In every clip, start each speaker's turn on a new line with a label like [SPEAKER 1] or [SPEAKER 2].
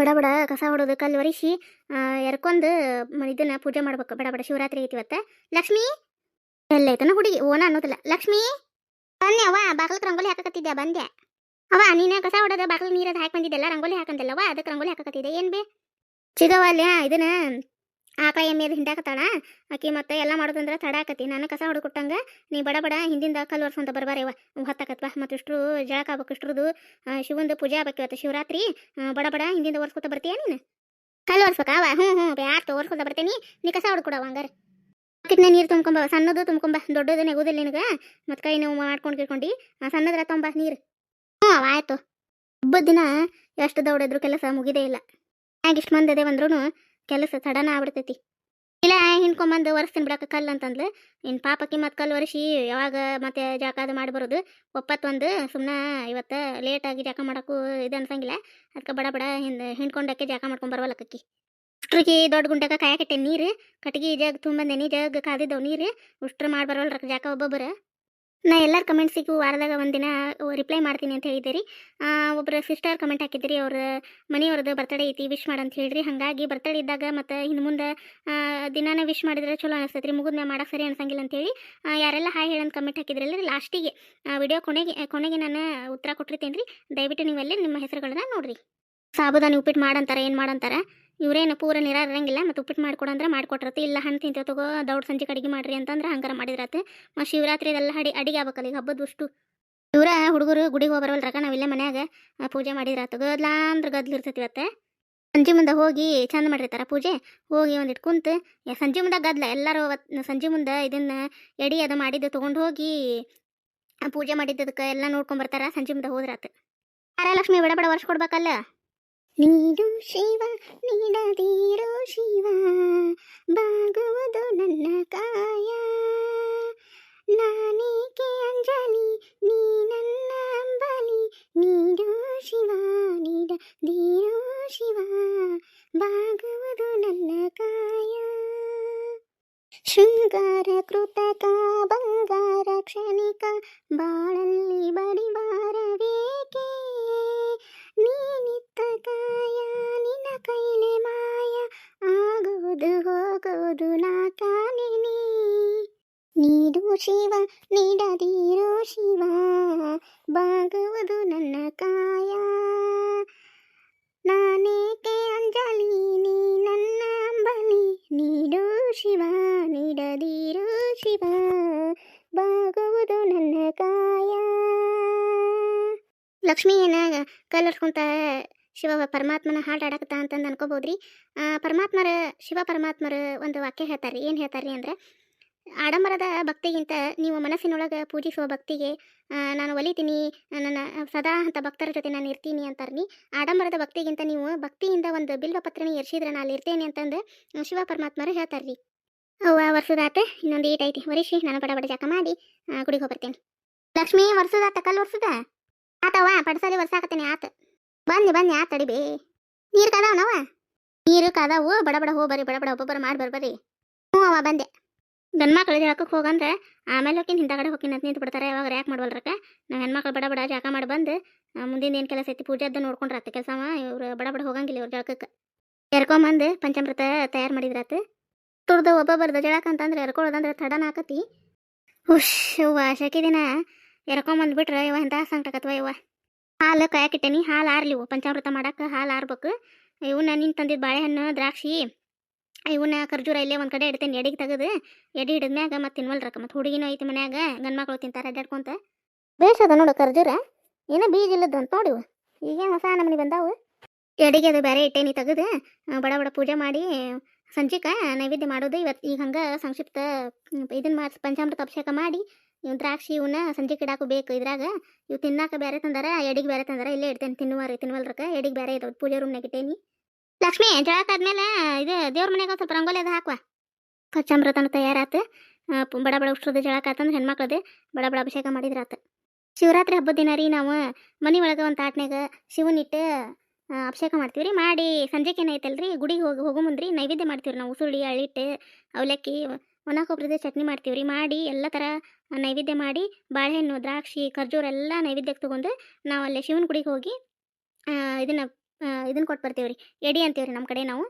[SPEAKER 1] ಬಡ ಬಡ ಕಸ ಹೊಡೋದು, ಕಲ್ಲು ಒರಿಸಿ ಇದನ್ನ ಪೂಜೆ ಮಾಡ್ಬೇಕು. ಬಡ ಬಡ ಶಿವರಾತ್ರಿ ಐತಿ ಇವತ್ತ. ಲಕ್ಷ್ಮಿ! ಎಲ್ಲೈತನ ಹುಡುಗಿ? ಓನ ಅನ್ನೋದಿಲ್ಲ. ಲಕ್ಷ್ಮಿ! ಬನ್ನಿ ಅವ ಬಾಗಿಲಕ್ಕೆ ರಂಗೋಲಿ ಹಾಕಕತ್ತಿದ್ದೆ ಬಂದೆ. ಅವ ನೀನು ಕಸ ಹೊಡೋದು, ಬಾಗಿಲು ನೀರದ ಹಾಕಿ ಬಂದಿದ್ದೆಲ್ಲ ರಂಗೋಲಿ ಹಾಕಂದಿಲ್ಲವ ಅದಕ್ಕೆ ರಂಗೋಲಿ ಹಾಕಕತ್ತಿದ್ದೆ ಏನ್ ಬೇ? ಅಲ್ಲೇ ಇದನ್ನ ಆಕಳ ಎಮ್ಮೆದು ಹಿಂಡಾಕತ್ತಾಳ ಆಕಿ ಮತ್ತೆ ಎಲ್ಲ ಮಾಡೋದಂದ್ರೆ ತಡ ಆಕತಿ ನಾನು ಕಸ ಹೊಡ್ಕೊಟ್ಟಂಗೆ ಕೊಟ್ಟಂಗ ನೀ ಬಡ ಬಡ ಹಿಂದಿಂದ ಕಲ್ಲು ಅಂತ ಬರ್ಬಾರೇವ ಹೊತ್ತಾಕತ್ವ. ಮತ್ತು ಇಷ್ಟ್ರು ಜಳಕ ಆಗ್ಬೇಕು ಇಷ್ಟ್ರದು. ಶಿವಂದು ಪೂಜೆ ಆಗ್ಬೇಕು ಇವತ್ತು. ಶಿವರಾತ್ರಿ. ಆ, ಬಡ ಬಡ ಹಿಂದಿಂದ ಒರ್ಸ್ಕೊತ ಬರ್ತೀಯ ನೀನು? ಕಲ್ಲು ಒರ್ಸ್ಬೇಕಾವ? ಹ್ಞೂ ಹ್ಞೂ ಬ್ಯಾಟ್ ಒರ್ಸ್ಕೊತ ಬರ್ತೀನಿ ನೀ. ಕಸ ಹೊಡ್ಕೊಡವ ಹಂಗಾರ. ಕಿಟ್ನೆ ನೀರು ತುಂಬ್ಕೊಂಬ. ಸಣ್ಣದು ತುಂಬ್ಕೊಂಬ. ದೊಡ್ಡದು ನೆಗೋದಿಲ್ಲ ನಿನಗೆ. ಮತ್ತೆ ಕೈ ನೋವು ಮಾಡ್ಕೊಂಡು ಕಿಟ್ಕೊಂಡು ಸಣ್ಣದ್ರ ತೊಂಬ ನೀರು. ಹ್ಞೂ ಅವ ಆಯ್ತು. ಹಬ್ಬದ ದಿನ ಎಷ್ಟು ದೌಡಿದ್ರು ಕೆಲಸ ಮುಗಿದೇ ಇಲ್ಲ. ಹಾಗೆ ಇಷ್ಟು ಮಂದಿ ಅದೇ ಬಂದ್ರೂ ಕೆಲಸ ತಡನ ಆಗ್ಬಿಡ್ತೈತಿ. ಇಲ್ಲ, ಹಿಂಡ್ಕೊಂಬಂದು ಒರೆಸ್ತೀನಿ ಬಿಡಕ್ಕೆ ಕಲ್ಲು ಅಂತಂದ್ಲು. ಇನ್ ಪಾಪಕ್ಕೆ ಮತ್ತೆ ಕಲ್ಲು ಒರೆಸಿ ಯಾವಾಗ ಮತ್ತೆ ಜಾಕ ಅದು ಮಾಡಿ ಬರೋದು? ಒಪ್ಪತ್ತು ಒಂದು ಸುಮ್ಮನೆ ಇವತ್ತು ಲೇಟಾಗಿ ಜಾಕ ಮಾಡೋಕ್ಕೂ ಇದು ಅನ್ಸಂಗಿಲ್ಲ. ಅದಕ್ಕೆ ಬಡ ಬಡ ಹಿಂದೆ ಹಿಂಡ್ಕೊಂಡಕ್ಕೆ ಜಾಕ ಮಾಡ್ಕೊಂಡು ಬರವಲ್ಲಕ್ಕಿ. ಉಷ್ಟ್ರಿಗೆ ದೊಡ್ಡ ಗುಂಡಕ ಕಾಯಕಟ್ಟೆ ನೀರು ಕಟ್ಟಿಗೆ ಜಗ್ ತುಂಬಂದೇನಿ, ಜಗ್ ಕಾದಿದ್ದವು ನೀರು, ಉಷ್ಟ್ರು ಮಾಡಿ ಬರೋಲ್ರಕ್ಕ ಜಾಕ ಒಬ್ಬೊಬ್ಬರು. ನಾ ಎಲ್ಲರ ಕಮೆಂಟ್ಸಿಗೂ ವಾರದಾಗ ಒಂದಿನ ರಿಪ್ಲೈ ಮಾಡ್ತೀನಿ ಅಂತ ಹೇಳಿದ್ದೀರಿ ಒಬ್ಬರು ಸಿಸ್ಟರ್ ಕಮೆಂಟ್ ಹಾಕಿದ್ರಿ ಅವ್ರ ಮನೆಯವ್ರದ್ದು ಬರ್ತಡೇ ಐತಿ ವಿಶ್ ಮಾಡಂತ ಹೇಳಿರಿ ಹಾಗಾಗಿ ಬರ್ತಡೇ ಇದ್ದಾಗ ಮತ್ತು ಇನ್ನು ಮುಂದೆ ದಿನಾನೇ ವಿಶ್ ಮಾಡಿದ್ರೆ ಚಲೋ ಅನಿಸ್ತೈತೆ ರೀ ಮುಗಿದ್ನ ಮಾಡೋಕೆ ಸರಿ ಅನ್ಸಂಗಿಲ್ಲ ಅಂತೇಳಿ ಯಾರೆಲ್ಲ ಹಾಯ್ ಹೇಳಂತ ಕಮೆಂಟ್ ಹಾಕಿದ್ರಲ್ಲ ಲಾಸ್ಟಿಗೆ ವಿಡಿಯೋ ಕೊನೆಗೆ ಕೊನೆಗೆ ನಾನು ಉತ್ತರ ಕೊಟ್ಟಿರ್ತೀನಿ ರೀ. ದಯವಿಟ್ಟು ನೀವಲ್ಲೇ ನಿಮ್ಮ ಹೆಸರುಗಳನ್ನ ನೋಡಿರಿ. ಸಾಬುದಾನಿ ಉಪ್ಪಿಟ್ಟು ಮಾಡಂತಾರೆ, ಏನು ಮಾಡಂತಾರ? ಇವ್ರೇನು ಪೂರ ಇರಂಗಿಲ್ಲ ಮತ್ತು ಉಪ್ಪಿಟ್ಟು ಮಾಡ್ಕೊಡಂದ್ರೆ ಮಾಡ್ಕೊಟ್ರತ್ತೆ ಇಲ್ಲ ಹಣ್ಣು ತಿಂತ ತಗೋ, ದೌಡ್ ಸಂಜೆ ಅಡಿಗೆ ಮಾಡ್ರಿ ಅಂತಂದ್ರೆ ಹಂಗಾರ ಮಾಡಿದ್ರತ್ತೆ ಮತ್ತು ಶಿವರಾತ್ರಿ ಇದೆಲ್ಲ ಅಡಿ, ಅಡಿಗೆ ಆಗ್ಬೇಕಲ್ಲ ಈಗ ಹಬ್ಬದ ಅಷ್ಟು ಇವರ ಹುಡುಗರು ಗುಡಿಗೆ ಹೋಗಿ ನಾವು ಇಲ್ಲೇ ಮನ್ಯಾಗ ಪೂಜೆ ಮಾಡಿದ್ರಾತು. ಗದ್ಲ ಅಂದ್ರೆ ಗದ್ಲು ಇರ್ತೈತಿ ಇವತ್ತೆ. ಸಂಜೆ ಮುಂದೆ ಹೋಗಿ ಚಂದ ಮಾಡಿರ್ತಾರ ಪೂಜೆ. ಹೋಗಿ ಒಂದಿಟ್ಟು ಕುಂತು ಸಂಜೆ ಮುಂದೆ ಗದ್ಲ, ಎಲ್ಲರೂ ಸಂಜೆ ಮುಂದೆ ಇದನ್ನ ಎಡಿ ಅದು ಮಾಡಿದ್ದು ತೊಗೊಂಡು ಹೋಗಿ ಪೂಜೆ ಮಾಡಿದ್ದದಕ್ಕೆ ಎಲ್ಲ ನೋಡ್ಕೊಂಡು ಬರ್ತಾರ, ಸಂಜೆ ಮುಂದೆ ಹೋದ್ರಾತು. ಲಕ್ಷ್ಮಿ, ಬೇಡ ಬೇಡ ವರ್ಷ ಕೊಡ್ಬೇಕಲ್ಲ. ನೀಡು ಶಿವ, ನೀಡದಿರೋ ಶಿವ, ಬಾಗುವುದು ನನ್ನ ಕಾಯ. ನಾನೇಕೆ ಅಂಜಲಿ, ನೀ ನನ್ನ ಅಂಬಲಿ? ನೀಡು ಶಿವ, ನೀಡದಿರೋ ಶಿವ, ಬಾಗುವುದು ನನ್ನ ಕಾಯ. ಶೃಂಗಾರ ಕೃತಕ, ಬಂಗಾರ ಕ್ಷಣಿಕ, ಬಾಳಲ್ಲಿ ಬಡಿವಾರವೇಕೆ ಕಾಯ ನಿನ್ನ ಕೈಲೆ ಮಾಯ ಆಗುವುದು ಹೋಗುವುದು ನಾ ಕಾಣಿನಿ ನೀಡು ಶಿವ ನೀಡದಿರೋ ಶಿವ ಬಾಗುವುದು ನನ್ನ ಕಾಯ ನಾನೇಕೆ ಅಂಜಲಿ ನೀ ನನ್ನ ಅಂಬಲಿ ನೀಡು ಶಿವ ನೀಡದಿರೋ ಶಿವ ಬಾಗುವುದು ನನ್ನ ಕಾಯ ಲಕ್ಷ್ಮಿ ಏನಾಗ ಕಲ್ಲರ್ಸ್ಕೊಂತ ಶಿವ ಪರಮಾತ್ಮನ ಹಾಡು ಆಡಕತ್ತ ಅಂತಂದು ಅನ್ಕೋಬೋದ್ರಿ. ಪರಮಾತ್ಮರ, ಶಿವ ಪರಮಾತ್ಮರ ಒಂದು ವಾಕ್ಯ ಹೇಳ್ತಾರೆ ಏನು ಹೇಳ್ತಾರೆ ಅಂದ್ರೆ, ಆಡಂಬರದ ಭಕ್ತಿಗಿಂತ ನೀವು ಮನಸ್ಸಿನೊಳಗೆ ಪೂಜಿಸುವ ಭಕ್ತಿಗೆ ನಾನು ಒಲಿತೀನಿ, ನನ್ನ ಸದಾ ಅಂತ ಭಕ್ತರ ಜೊತೆ ನಾನು ಇರ್ತೀನಿ ಅಂತಾರ್ನಿ. ಆಡಂಬರದ ಭಕ್ತಿಗಿಂತ ನೀವು ಭಕ್ತಿಯಿಂದ ಒಂದು ಬಿಲ್ವ ಪತ್ರನ ಎರ್ಸಿದ್ರೆ ನಾನು ಇರ್ತೇನೆ ಅಂತಂದು ಶಿವ ಪರಮಾತ್ಮರು ಹೇಳ್ತಾರ್ರಿ. ಅವ್ವ ವರ್ಷದಾತ, ಇನ್ನೊಂದು ಈಟ್ ಐತಿ. ವರಿಷಿ ನಾನು ಬಡ ಬಡ ಜಾಕ ಮಾಡಿ ಗುಡಿಗೆ ಹೋಗ್ಬರ್ತೇನೆ. ಲಕ್ಷ್ಮೀ, ವರ್ಷದಾತ, ಕಲ್ಲು ವರ್ಷದ? ಆತವ ವರ್ಷ ಆಗತ್ತೇನೆ, ಆತ. ಬನ್ನಿ ಬನ್ನಿ ತಡಿ ಬೇ. ನೀರು ಕಾದಾವನವ ನೀರು ಕದಾವು ಬಡ ಬಡ ಹೋ ಬರ್ರಿ ಬಡ ಬಡ ಒಬ್ಬೊಬ್ಬರು ಮಾಡಿ ಬರ್ಬರಿ ಹ್ಞೂ ಅವ ಬಂದೆ. ಗಂಡ್ಮಕ್ಳು ಜಾಕಕ್ಕೆ ಹೋಗಂದ್ರೆ ಆಮೇಲೆ ಹೋಗಿ ಹಿಂದಗಡೆ ಹೋಗಿ ಅಂತ ನಿಂತು ಬಿಡ್ತಾರೆ ಯಾವಾಗ ಯಾಕೆ ಮಾಡ್ವಲ್ರಕ್ಕ? ನಾವು ಹೆಣ್ಮಕ್ಳು ಬಡ ಬಡ ಜಾಕ ಮಾಡಿ ಬಂದು ಆ, ಮುಂದಿನ ಏನು ಕೆಲಸ ಐತಿ ಪೂಜೆ ಅದ ನೋಡ್ಕೊಂಡ್ರಾತ ಕೆಲಸ ಇವ್ರು ಬಡ ಬಡ ಹೋಗಂಗಿಲ್ಲ ಇವ್ರ ಜಳಕಕ್ಕೆ. ಎರ್ಕೊಂಬಂದು ಪಂಚಾಮೃತ ತಯಾರು ಮಾಡಿದ್ರಾತು. ತುರ್ದು ಒಬ್ಬೊಬ್ಬರ್ದು ಜಳಕ ಅಂತಂದ್ರೆ ಎರ್ಕೊಳ್ಳೋದಂದ್ರೆ ತಡನ ಆಕತಿ. ಹುಷ್ ಅವ್ವ ಶೆಕೆ ದಿನ ಎರ್ಕೊಂಬಂದ್ಬಿಟ್ರೆ ಇವ ಎಂಥ ಸಂಕಟಕತ್ವ ಇವ? ಹಾಲು ಕಾಯಕ್ಕಿಟ್ಟೇನಿ ಹಾಲು ಆರ್ಲಿವು. ಪಂಚಾಮೃತ ಮಾಡಕ್ಕೆ ಹಾಲು ಆರ್ಬೇಕು. ಇವನ್ನ ನಿನ್ನ ತಂದಿದ್ದು ಬಾಳೆಹಣ್ಣು, ದ್ರಾಕ್ಷಿ ಇವನ್ನ ಖರ್ಜೂರ ಇಲ್ಲೇ ಒಂದು ಕಡೆ ಇಡ್ತೇನೆ, ಎಡಿಗೆ ತೆಗೆದು. ಎಡಿ ಹಿಡಿದ್ಮ್ಯಾಗ ಮತ್ತೆ ತಿನ್ವಲ್ರಕ್ಕ ಮತ್ತು ಹುಡುಗಿನೂ ಐತಿ ಮನ್ಯಾಗ ಮಕ್ಕಳು ತಿಂತಾರೆ ಅಡ್ಡಾಡ್ಕೊಂತ ಬೇಷ್ ಅದ ನೋಡು ಖರ್ಜೂರ. ಏನೋ ಬೀಜ ಇಲ್ಲದಂತ ನೋಡಿವು ಈಗೇನು ಹೊಸ ನಮನಿ ಬಂದಾವು. ಎಡಿಗೆ ಅದು ಬೇರೆ ಇಟ್ಟೇನಿ ತೆಗೆದು. ಬಡ ಬಡ ಪೂಜೆ ಮಾಡಿ ಸಂಜಿಕ ನೈವೇದ್ಯ ಮಾಡೋದು ಇವತ್ತು. ಈಗ ಹಂಗೆ ಸಂಕ್ಷಿಪ್ತ ಇದನ್ನ ಮಾಡಿ ಪಂಚಾಮೃತ ಅಭಿಷೇಕ ಮಾಡಿ ದ್ರಾಕ್ಷಿ ಇವನ್ನ ಸಂಜೆ ಕಿಡಾಕು ಬೇಕು ಇದ್ರಾಗ, ಇವು ತಿನ್ನಾಕ ಬೇರೆ ತಂದಾರ, ಎಡಿಗೆ ಬೇರೆ ತಂದಾರ, ಇಲ್ಲೇ ಇಡ್ತೇನೆ ತಿನ್ನುವಾರ, ತಿನ್ವಲ್ರಕ್ಕ, ಎಡಿಗೆ ಬೇರೆ ಇದಾವೆ, ಪೂಜೆ ರೂಮ್ನಾಗ ಇಟ್ಟೇನಿ. ಲಕ್ಷ್ಮಿ, ಜಳಕ ಆದ್ಮೇಲೆ ಇದು ದೇವ್ರ ಮನೆಗೆ ಸ್ವಲ್ಪ ರಂಗೋಲಿ ಅದು ಹಾಕುವ. ಪಂಚಾಮೃತನ ತಯಾರಾತು ಬಡ ಬಡ ಉಷ್ಟ್ರದ ಜಳಕ ಆತಂದ್ರೆ ಹೆಣ್ಮಕ್ಳದು ಬಡ ಬಡ ಅಭಿಷೇಕ ಮಾಡಿದ್ರಾತು. ಶಿವರಾತ್ರಿ ಹಬ್ಬದ ದಿನ ರೀ ನಾವು ಮನೆ ಒಳಗೆ ಒಂದು ತಾಟ್ನಾಗ ಶಿವನಿಟ್ಟು ಅಭಿಷೇಕ ಮಾಡ್ತೀವಿ ರೀ. ಮಾಡಿ ಸಂಜೆಗೆ ಗುಡಿಗೆ ಹೋಗಿ, ಹೋಗೋ ಮುಂದ್ರಿ ನೈವೇದ್ಯ ಮಾಡ್ತೀವಿ ನಾವು ಉಸುಳಿ ಅಳಿಟ್ಟು ಅವಲಕ್ಕಿ ಒಣ ಕೊಬ್ಬರದ ಚಟ್ನಿ ಮಾಡ್ತೀವಿ ರೀ ಮಾಡಿ ಎಲ್ಲ ಥರ ನೈವೇದ್ಯ ಮಾಡಿ ಬಾಳೆಹಣ್ಣು, ದ್ರಾಕ್ಷಿ, ಖರ್ಜೂರ ಎಲ್ಲ ನೈವೇದ್ಯಕ್ಕೆ ತೊಗೊಂಡು ನಾವು ಅಲ್ಲೇ ಶಿವನ ಗುಡಿಗೆ ಹೋಗಿ ಇದನ್ನು ಇದನ್ನು ಕೊಟ್ಟು ಬರ್ತೀವಿ ರೀ ಎಡಿ ಅಂತೀವಿ ರೀ ನಮ್ಮ ಕಡೆ ನಾವು.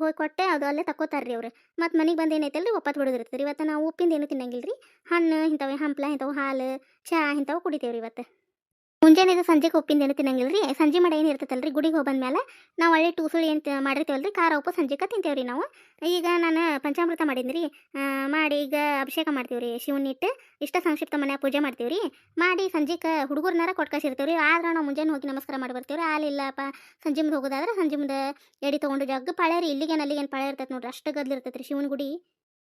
[SPEAKER 1] ಹೋಗಿ ಕೊಟ್ಟೆ ಅದು ಅಲ್ಲೇ ತಕ್ಕೋತಾರೆ ರೀ ಅವ್ರು. ಮತ್ತು ಮನೆಗೆ ಬಂದು ಏನೈತಲ್ಲ ರೀ ಒಪ್ಪತ್ತು ಬಿಡೋದಿರ್ತದೆ ರೀ ಇವತ್ತು ನಾವು ಉಪ್ಪಿಂದ ಏನು ತಿನ್ನಂಗಿಲ್ಲ ರೀ ಹಣ್ಣು ಇಂಥವು, ಹಂಪ್ಲ ಇಂಥವು, ಹಾಲು, ಚಹಾ ಇಂಥವು ಕುಡಿತೀವಿ ರೀ ಇವತ್ತು. ಮುಂಜಾನೆ ಇದು ಸಂಜೆಗೆ ಉಪ್ಪಿಂದ ಏನು ತಿನ್ನಂಗಿಲ್ಲ ರೀ ಸಂಜೆ ಮಾಡಿ ಏನು ಇರ್ತೈತಲ್ಲ ರೀ ಗುಡಿಗೆ ಹೋಗಿ ಬಂದಮೇಲೆ ನಾವು ಒಳ್ಳೆ ಟೂಸುಳಿ ಏನು ಮಾಡಿರ್ತೀವಲ್ಲ ರೀ ಖಾರ, ಉಪ್ಪು ಸಂಜೆಗೆ ತಿಂತೇವೆ ರೀ ನಾವು. ಈಗ ನಾನು ಪಂಚಾಮೃತ ಮಾಡೀನಿ ರೀ ಮಾಡಿ ಈಗ ಅಭಿಷೇಕ ಮಾಡ್ತೀವಿ ರೀ ಶಿವನಿಟ್ಟು ಇಷ್ಟ ಸಂಕ್ಷಿಪ್ತ ಮನೆ ಪೂಜೆ ಮಾಡ್ತೀವಿ ರೀ ಮಾಡಿ ಸಂಜೆಗೆ ಹುಡುಗರ್ನಾರ ಕೊಟ್ಟು ಕಳಿಸಿರ್ತೀವಿ ರೀ ಆದ್ರೆ ನಾವು ಮುಂಜಾನೆ ಹೋಗಿ ನಮಸ್ಕಾರ ಮಾಡಿ ಬರ್ತೀವಿ ರೀ ಆಲಿಲ್ಲಪ್ಪ ಸಂಜೆ ಮುಂದೆ ಹೋಗೋದಾದ್ರೆ ಸಂಜೆ ಮುಂದೆ ಎಡಿ ತೊಗೊಂಡು ಜಗ್ಗ ಪಾಳೆ ರೀ ಇಲ್ಲಿಗೇನು ಅಲ್ಲಿಗೇನು ಪಾಳೆ ಇರ್ತೈತೆ ನೋಡ್ರಿ, ಅಷ್ಟು ಗದ್ಲು ಇರ್ತೈತೆ ರೀ ಶಿವನ ಗುಡಿ.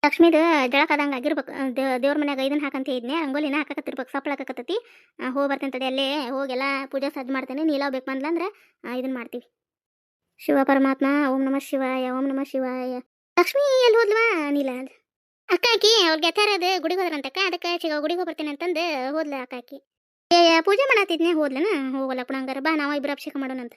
[SPEAKER 1] ಲಕ್ಷ್ಮೀದು ಜಳಕದಂಗೆ ಆಗಿರ್ಬೇಕು. ದೇವ್ರ ಮನ್ಯಾಗ ಇದನ್ನ ಹಾಕಂತ ಇದ್ನೆ, ರಂಗೋಲಿನ ಹಾಕಕತ್ತಿರ್ಬೇಕು ಸಪ್ಪಳ ಹೋಗಿ ಬರ್ತೇನೆ ತಡಿ ಅಲ್ಲೇ, ಹೋಗೆಲ್ಲ ಪೂಜೆ ಸಜ್ಜು ಮಾಡ್ತೇನೆ, ನೀಲ ಬೇಕು ಬಂದ್ಲಂದ್ರೆ ಇದನ್ನ ಮಾಡ್ತೀವಿ. ಶಿವ ಪರಮಾತ್ಮ, ಓಂ ನಮಃ ಶಿವಾಯ, ಓಂ ನಮಃ ಶಿವಾಯ. ಲಕ್ಷ್ಮಿ, ಎಲ್ಲಿ ಹೋದ್ಲವಾ ನೀಲ ಅಕ್ಕ ಆಕಿ ಅವ್ರಿಗೆ ಗೆತ್ತಾರದ ಗುಡಿಗೆ ಹೋದ್ರಂತಕ್ಕ ಅದಕ್ಕೆ ಚಿಗ ಗುಡಿಗೆ ಬರ್ತೇನೆ ಅಂತಂದು ಹೋದ್ಲ ಅಕ್ಕ ಆಕಿ. ಪೂಜೆ ಮಾಡತ್ತಿದ್ನೆ ಹೋದ್ಲನ? ಹೋಗಲ್ಲ ಪುಣಂಗಾರ ಬಾ, ನಾವು ಇಬ್ಬರು ಅಭಿಷೇಕ ಮಾಡೋಣಂತ.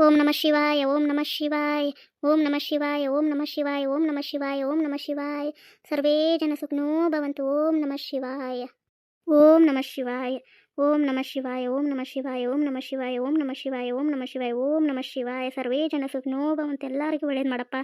[SPEAKER 1] ಓಂ ನಮಃ ಶಿವಾಯ ಓಂ ನಮಃ ಶಿವಾಯ ಓಂ ನಮಃ ಶಿವಾಯ ಓಂ ನಮಃ ಶಿವಾಯ ಓಂ ನಮಃ ಶಿವಾಯ ಓಂ ನಮಃ ಶಿವಾಯ ಸರ್ವೇ ಜನ ಸುಖನೋ ಭವಂತು ಓಂ ನಮಃ ಶಿವಾಯ ಓಂ ನಮಃ ಶಿವಾಯ ಓಂ ನಮಃ ಶಿವಾಯ ಓಂ ನಮಃ ಶಿವಾಯ ಓಂ ನಮಃ ಶಿವಾಯ ಓಂ ನಮಃ ಶಿವಾಯ ಓಂ ನಮಃ ಶಿವಾಯ ಓಂ ನಮಃ ಶಿವಾಯ ಸರ್ವೇ ಜನ ಸುಖನೋ ಭವಂತು ಎಲ್ಲರಿಗೂ ಒಳ್ಳೇದು ಮಾಡಪ್ಪ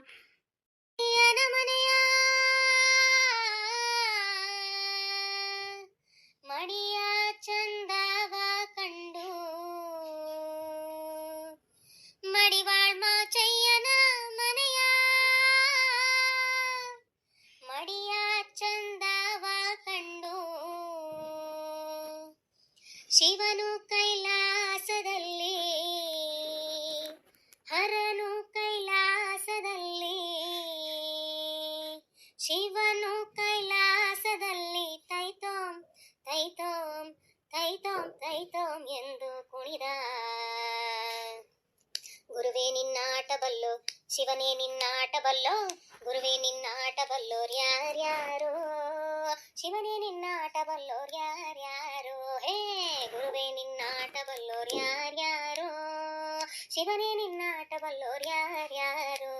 [SPEAKER 2] शिवनू कैला ಶಿವನೇ ನಿನ್ನ ಆಟವಲ್ಲೋರ್ ಯಾರ್ಯಾರು?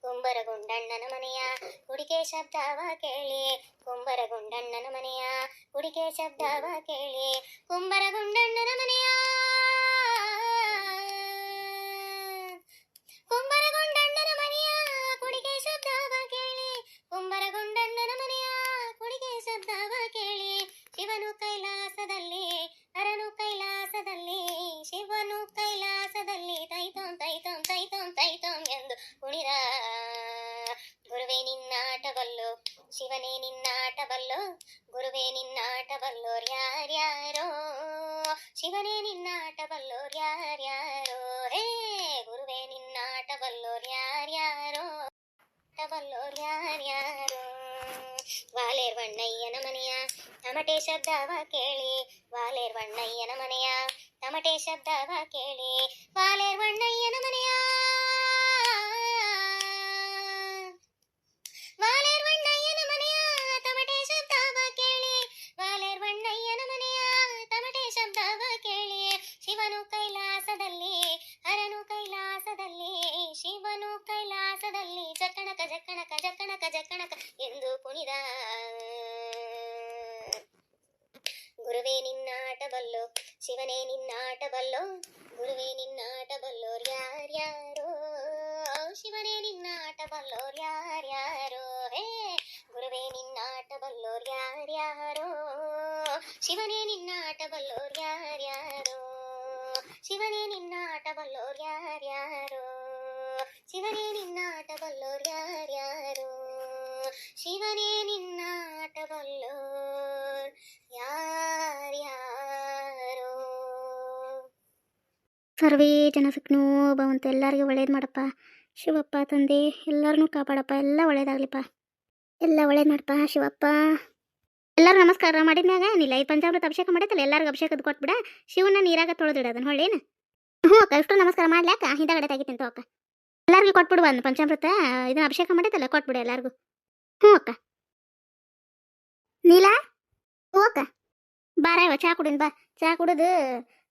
[SPEAKER 2] ಕುಂಬರ ಗುಂಡಣ್ಣನ ಮನೆಯ ಹುಡುಕೆ ಶಬ್ದವ ಕೇಳಿ. ಕುಂಬರ ಗುಂಡಣ್ಣನ ಮನೆಯ ಹುಡುಕೆ ಶಬ್ದವ ಕೇಳಿ. ಕುಂಬರ ಗುಂಡಣ್ಣನ ಮನೆಯ వల్లో శివనే నిన్నాట వల్లో గురువే నిన్నాట వల్లో ర్యారో. శివనే నిన్నాట వల్లో ర్యారో. హే గురువే నిన్నాట బల్లో ర్యారో. బల్లో ర్యారో తమటే ಮನೆಯ కేళి. వాలేర్ ಕೇಳಿ ವಾಲೇರ್ವಣ್ಣಯ್ಯನ తమటే ತಮಟೆ కేళి. ಕೇಳಿ ವಾಲೇರ್ವಣ್ಣಯ್ಯನ ಮನೆಯ ಶಿವನು ಕೈಲಾಸದಲ್ಲಿ, ಹರನು ಕೈಲಾಸದಲ್ಲಿ, ಶಿವನು ಕೈಲಾಸದಲ್ಲಿ, ಜಕಣಕ ಜಕಣಕ ಜಕಣಕ ಜಕಣಕ ಎಂದು ಕುಣಿದ. ಗುರುವೇ ನಿನ್ನಾಟಬಲ್ಲೋ, ಶಿವನೇ ನಿನ್ನಾಟಬಲ್ಲೋ, ಗುರುವೇ ನಿನ್ನಾಟಬಲ್ಲೋ ಯಾರ್ಯಾರೋ ಶಿವನೇ ನಿನ್ನಾಟಬಲ್ಲೋರ್ ಯಾರ್ಯಾರೋ ಹೇ, ಗುರುವೇ ನಿನ್ನಾಟಬಲ್ಲೋ ಯಾರ್ಯಾರೋ ಶಿವನೇ ನಿನ್ನಾಟಬಲ್ಲೋರ್ ಯಾರ್ಯಾರೋ ಶಿವನೇ ನಿನ್ನಾಟ ಬಲ್ಲೋರ್ ಯಾರ್ಯಾರೋ? ಶಿವನೇ ನಿನ್ನಾಟ ಬಲ್ಲೋರ್ ಯಾರ್ಯಾರೋ? ಶಿವನೇ ನಿನ್ನಾಟ ಬಲ್ಲೋರ್ ಯಾರ್ಯಾರೋ?
[SPEAKER 1] ಸರ್ವೇ ಜನ ಭವಂತು, ಎಲ್ಲರಿಗೂ ಒಳ್ಳೇದು ಮಾಡಪ್ಪ. ಶಿವಪ್ಪ ತಂದೆ ಎಲ್ಲರನ್ನೂ ಕಾಪಾಡಪ್ಪ. ಎಲ್ಲ ಒಳ್ಳೇದಾಗ್ಲಿಪ್ಪ. ಎಲ್ಲ ಒಳ್ಳೇದು ಮಾಡಪ್ಪ ಶಿವಪ್ಪ. ಎಲ್ಲರೂ ನಮಸ್ಕಾರ. ಮಾಡಿದ್ಮ್ಯಾಗ ನಿಲ್ಲ ಈ ಪಂಚಾಮೃತ ಅಭಿಷೇಕ ಮಾಡೈತಲ್ಲ ಎಲ್ಲರಿಗೂ ಅಭಿಷೇಕದ ಕೊಟ್ಬಿಡ ಶಿವನ ನೀರಾಗ ತೊಳೆದಿಡೋದನ್ನ ಹೊಳ್ಳೇನು. ಹ್ಞೂ ಅಕ್ಕ, ಇಷ್ಟು ನಮಸ್ಕಾರ ಮಾಡ್ಲಾಕ ಹಿಂದಗಡೆ ತೆಗಿತೀನಿ ಅಕ್ಕ. ಎಲ್ಲರಿಗೂ ಕೊಟ್ಬಿಡು ಒಂದು ಪಂಚಾಮೃತ ಇದನ್ನ ಅಭಿಷೇಕ ಮಾಡೈತಲ್ಲ ಕೊಟ್ಬಿಡು ಎಲ್ಲರಿಗೂ. ಹ್ಞೂ ಅಕ್ಕ. ನೀಲಾ? ಹ್ಞೂ ಅಕ್ಕ. ಬಾರ ಇವ, ಚಾ ಕುಡಿನ್ ಬಾ. ಚಾ ಕುಡಿದು